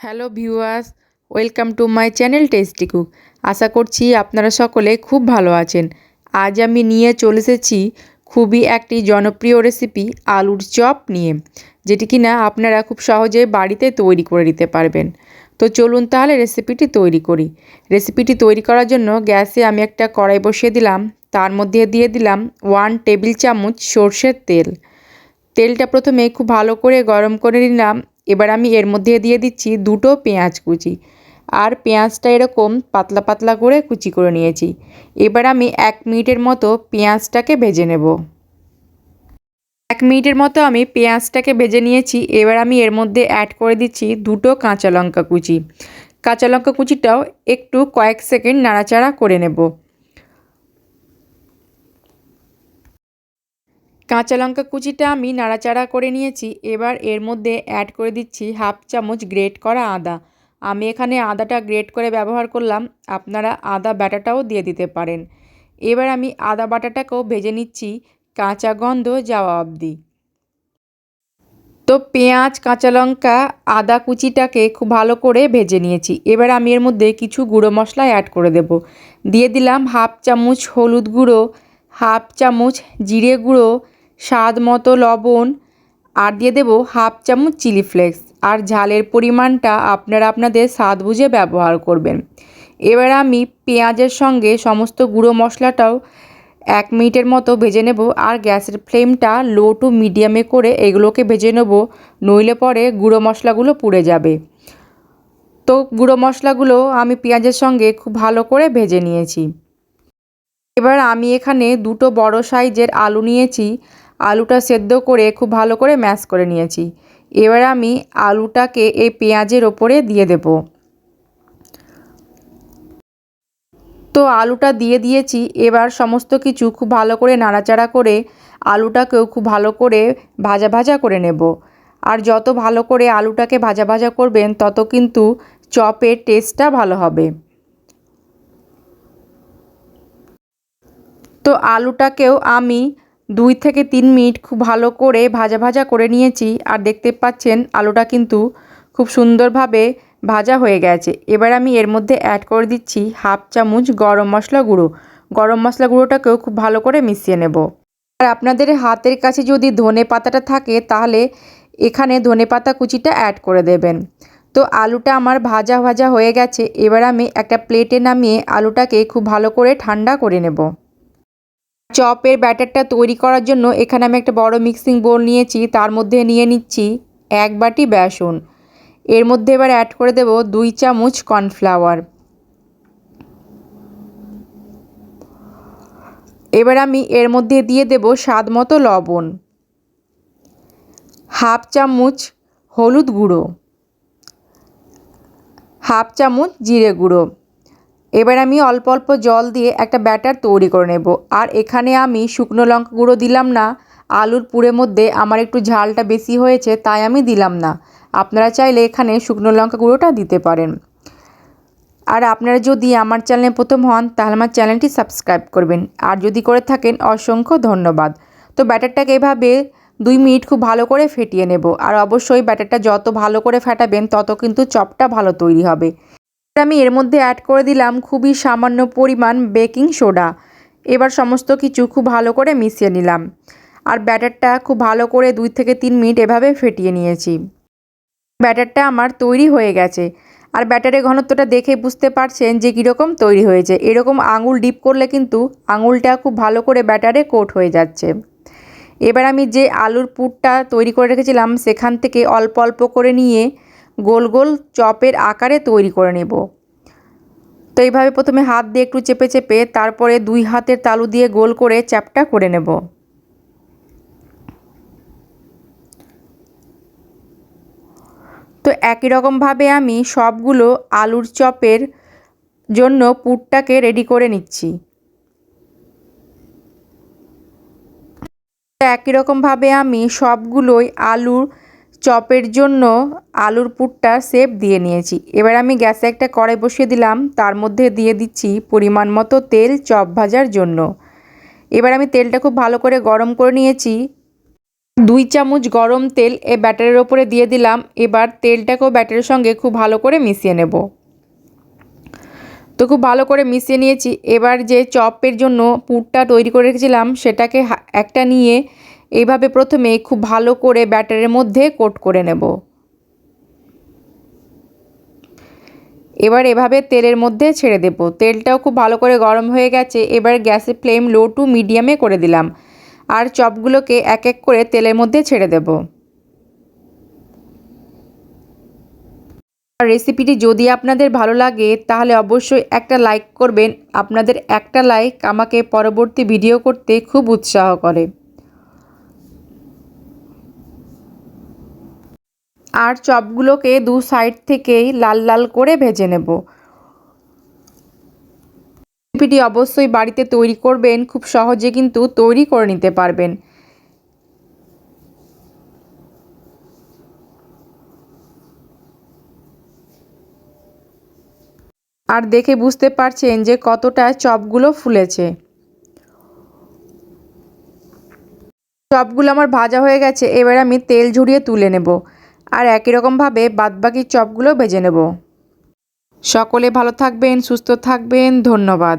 Hello viewers, welcome to my channel tasty cook. আশা করছি আপনারা সকলে খুব ভালো আছেন। আজ আমি নিয়ে চলে এসেছি খুবই একটি জনপ্রিয় রেসিপি আলুর চপ নিয়ে, যেটি কিনা আপনারা খুব সহজে বাড়িতে তৈরি করে নিতে পারবেন। তো চলুন তাহলে রেসিপিটি তৈরি করি। রেসিপিটি তৈরি করার জন্য গ্যাসে আমি একটা কড়াই বসিয়ে দিলাম। তার মধ্যে দিয়ে দিলাম ওয়ান টেবিল চামচ সর্ষের তেল। তেলটা প্রথমে খুব ভালো করে গরম করে নিলাম। এবার আমি এর মধ্যে দিয়ে দিচ্ছি দুটো পেঁয়াজ কুচি। আর পেঁয়াজটা এরকম পাতলা পাতলা করে কুচি করে নিয়েছি। এবার আমি এক মিনিটের মতো পেঁয়াজটাকে ভেজে নেব। এক মিনিটের মতো আমি পেঁয়াজটাকে ভেজে নিয়েছি। এবার আমি এর মধ্যে অ্যাড করে দিচ্ছি দুটো কাঁচা লঙ্কা কুচি। কাঁচা লঙ্কা কুচিটাও একটু কয়েক সেকেন্ড নাড়াচাড়া করে নেব। কাঁচা লঙ্কা কুচিটা আমি নাড়াচাড়া করে নিয়েছি। এবার এর মধ্যে অ্যাড করে দিচ্ছি হাফ চামচ গ্রেট করা আদা। আমি এখানে আদাটা গ্রেট করে ব্যবহার করলাম। আপনারা আদা বাটাটাও দিয়ে দিতে পারেন। এবার আমি আদা বাটাটাকেও ভেজে নিচ্ছি কাঁচা গন্ধ যাওয়া অবধি। তো পেঁয়াজ, কাঁচা লঙ্কা, আদা কুচিটাকে খুব ভালো করে ভেজে নিয়েছি। এবার আমি এর মধ্যে কিছু গুঁড়ো মশলা অ্যাড করে দেব। দিয়ে দিলাম হাফ চামচ হলুদ গুঁড়ো হাফ চামচ জিরে গুঁড়ো স্বাদ মতো লবণ আর দিয়ে দেবো হাফ চামচ চিলি ফ্লেক্স। আর ঝালের পরিমাণটা আপনারা আপনাদের স্বাদ বুঝে ব্যবহার করবেন। এবার আমি পেঁয়াজের সঙ্গে সমস্ত গুঁড়ো মশলাটাও এক মিনিটের মতো ভেজে নেব। আর গ্যাসের ফ্লেমটা লো টু মিডিয়ামে করে এগুলোকে ভেজে নেব। নইলে পরে গুঁড়ো মশলাগুলো পুড়ে যাবে। তো গুঁড়ো মশলাগুলো আমি পেঁয়াজের সঙ্গে খুব ভালো করে ভেজে নিয়েছি। এবার আমি এখানে দুটো বড় সাইজের আলু নিয়েছি। আলুটা সেদ্ধ করে খুব ভালো করে ম্যাশ করে নিয়েছি। এবার আমি আলুটাকে এই পেঁয়াজের ওপরে দিয়ে দেব। তো আলুটা দিয়ে দিয়েছি। এবার সমস্ত কিছু খুব ভালো করে নাড়াচাড়া করে আলুটাকেও খুব ভালো করে ভাজা ভাজা করে নেব। আর যত ভালো করে আলুটাকে ভাজা ভাজা করবেন, তত কিন্তু চপের টেস্টটা ভালো হবে। তো আলুটাকেও আমি দুই থেকে তিন মিনিট খুব ভালো করে ভাজা ভাজা করে নিয়েছি আর দেখতে পাচ্ছেন আলুটা কিন্তু খুব সুন্দরভাবে ভাজা হয়ে গেছে। এবার আমি এর মধ্যে অ্যাড করে দিচ্ছি হাফ চামচ গরম মশলা গুঁড়ো। গরম মশলা গুঁড়োটাকেও খুব ভালো করে মিশিয়ে নেব। আর আপনাদের হাতের কাছে যদি ধনে পাতাটা থাকে তাহলে এখানে ধনে পাতা কুচিটা অ্যাড করে দেবেন। তো আলুটা আমার ভাজা ভাজা হয়ে গেছে। এবার আমি একটা প্লেটে নামিয়ে আলুটাকে খুব ভালো করে ঠান্ডা করে নেব। চপের ব্যাটারটা তৈরি করার জন্য এখানে আমি একটা বড় মিক্সিং বোল নিয়েছি, তার মধ্যে নিয়ে নিচ্ছি এক বাটি বেসন। এর মধ্যে এবার অ্যাড করে দেব দুই চামচ কর্নফ্লাওয়ার এবার আমি এর মধ্যে দিয়ে দেব স্বাদ মতো লবণ। হাফ চামচ হলুদ গুঁড়ো। হাফ চামচ জিরে গুঁড়ো। এবার আমি অল্প অল্প জল দিয়ে একটা ব্যাটার তৈরি করে নেব। আর এখানে আমি শুকনো লঙ্কা গুঁড়ো দিলাম না। আলুর পুরের মধ্যে আমার একটু ঝালটা বেশি হয়েছে, তাই আমি দিলাম না। আপনারা চাইলে এখানে শুকনো লঙ্কা গুঁড়োটা দিতে পারেন। আর আপনারা যদি আমার চ্যানেলে প্রথম হন, তাহলে আমার চ্যানেলটি সাবস্ক্রাইব করবেন। আর যদি করে থাকেন, অসংখ্য ধন্যবাদ। তো ব্যাটারটাকে এভাবে দুই মিনিট খুব ভালো করে ফেটিয়ে নেব। আর অবশ্যই ব্যাটারটা যত ভালো করে ফেটাবেন, তত কিন্তু চপটা ভালো তৈরি হবে। আমি এর মধ্যে অ্যাড করে দিলাম খুবই সামান্য পরিমাণ বেকিং সোডা এবার সমস্ত কিছু খুব ভালো করে মিশিয়ে নিলাম। আর ব্যাটারটা খুব ভালো করে দুই থেকে তিন মিনিট এভাবে ফেটিয়ে নিয়েছি। ব্যাটারটা আমার তৈরি হয়ে গেছে। আর ব্যাটারের ঘনত্বটা দেখে বুঝতে পারছেন যে কীরকম তৈরি হয়েছে। এরকম আঙুল ডিপ করলে কিন্তু আঙুলটা খুব ভালো করে ব্যাটারে কোট হয়ে যাচ্ছে। এবার আমি যে আলুর পুরটা তৈরি করে রেখেছিলাম, সেখান থেকে অল্প অল্প করে নিয়ে গোল গোল চপের আকারে তৈরি করে নেব। তো এইভাবে প্রথমে হাত দিয়ে একটু চেপে চেপে তারপরে দুই হাতের তালু দিয়ে গোল করে চ্যাপটা করে নেব। তো একই রকমভাবে আমি সবগুলো আলুর চপের জন্য পুরটাকে রেডি করে নিচ্ছি। একই রকমভাবে আমি সবগুলোই আলুর চপের জন্য আলুর পুরটা সেপ দিয়ে নিয়েছি। এবার আমি গ্যাসে একটা কড়াই বসিয়ে দিলাম, তার মধ্যে দিয়ে দিচ্ছি পরিমাণ মতো তেল চপ ভাজার জন্য। এবার আমি তেলটা খুব ভালো করে গরম করে নিয়েছি। দুই চামচ গরম তেল এ ব্যাটারের ওপরে দিয়ে দিলাম, এবার তেলটাকেও ব্যাটারের সঙ্গে খুব ভালো করে মিশিয়ে নেব। তো খুব ভালো করে মিশিয়ে নিয়েছি, এবার যে চপের জন্য পুরটা তৈরি করে রেখেছিলাম, সেটাকে একটা নিয়ে এইভাবে প্রথমে খুব ভালো করে ব্যাটারের মধ্যে কোট করে নেব। এবার এভাবে তেলের মধ্যে ছেড়ে দেব। তেলটাও খুব ভালো করে গরম হয়ে গেছে, এবার গ্যাসের ফ্লেম লো টু মিডিয়ামে করে দিলাম। আর চপগুলোকে এক এক করে তেলের মধ্যে ছেড়ে দেব। রেসিপিটি যদি আপনাদের ভালো লাগে, তাহলে অবশ্যই একটা লাইক করবেন। আপনাদের একটা লাইক আমাকে পরবর্তী ভিডিও করতে খুব উৎসাহ করে। আর চপগুলোকে দু সাইড থেকেই লাল লাল করে ভেজে নেব। রেসিপিটি অবশ্যই বাড়িতে তৈরি করবেন, খুব সহজে কিন্তু তৈরি করে নিতে পারবেন। আর দেখে বুঝতে পারছেন যে কতটা চপগুলো ফুলেছে। চপগুলো আমার ভাজা হয়ে গেছে, এবার আমি তেল ঝরিয়ে তুলে নেব। আর একই রকমভাবে বাদবাকি চপগুলো বেজে নেব। সকলে ভালো থাকবেন সুস্থ থাকবেন ধন্যবাদ।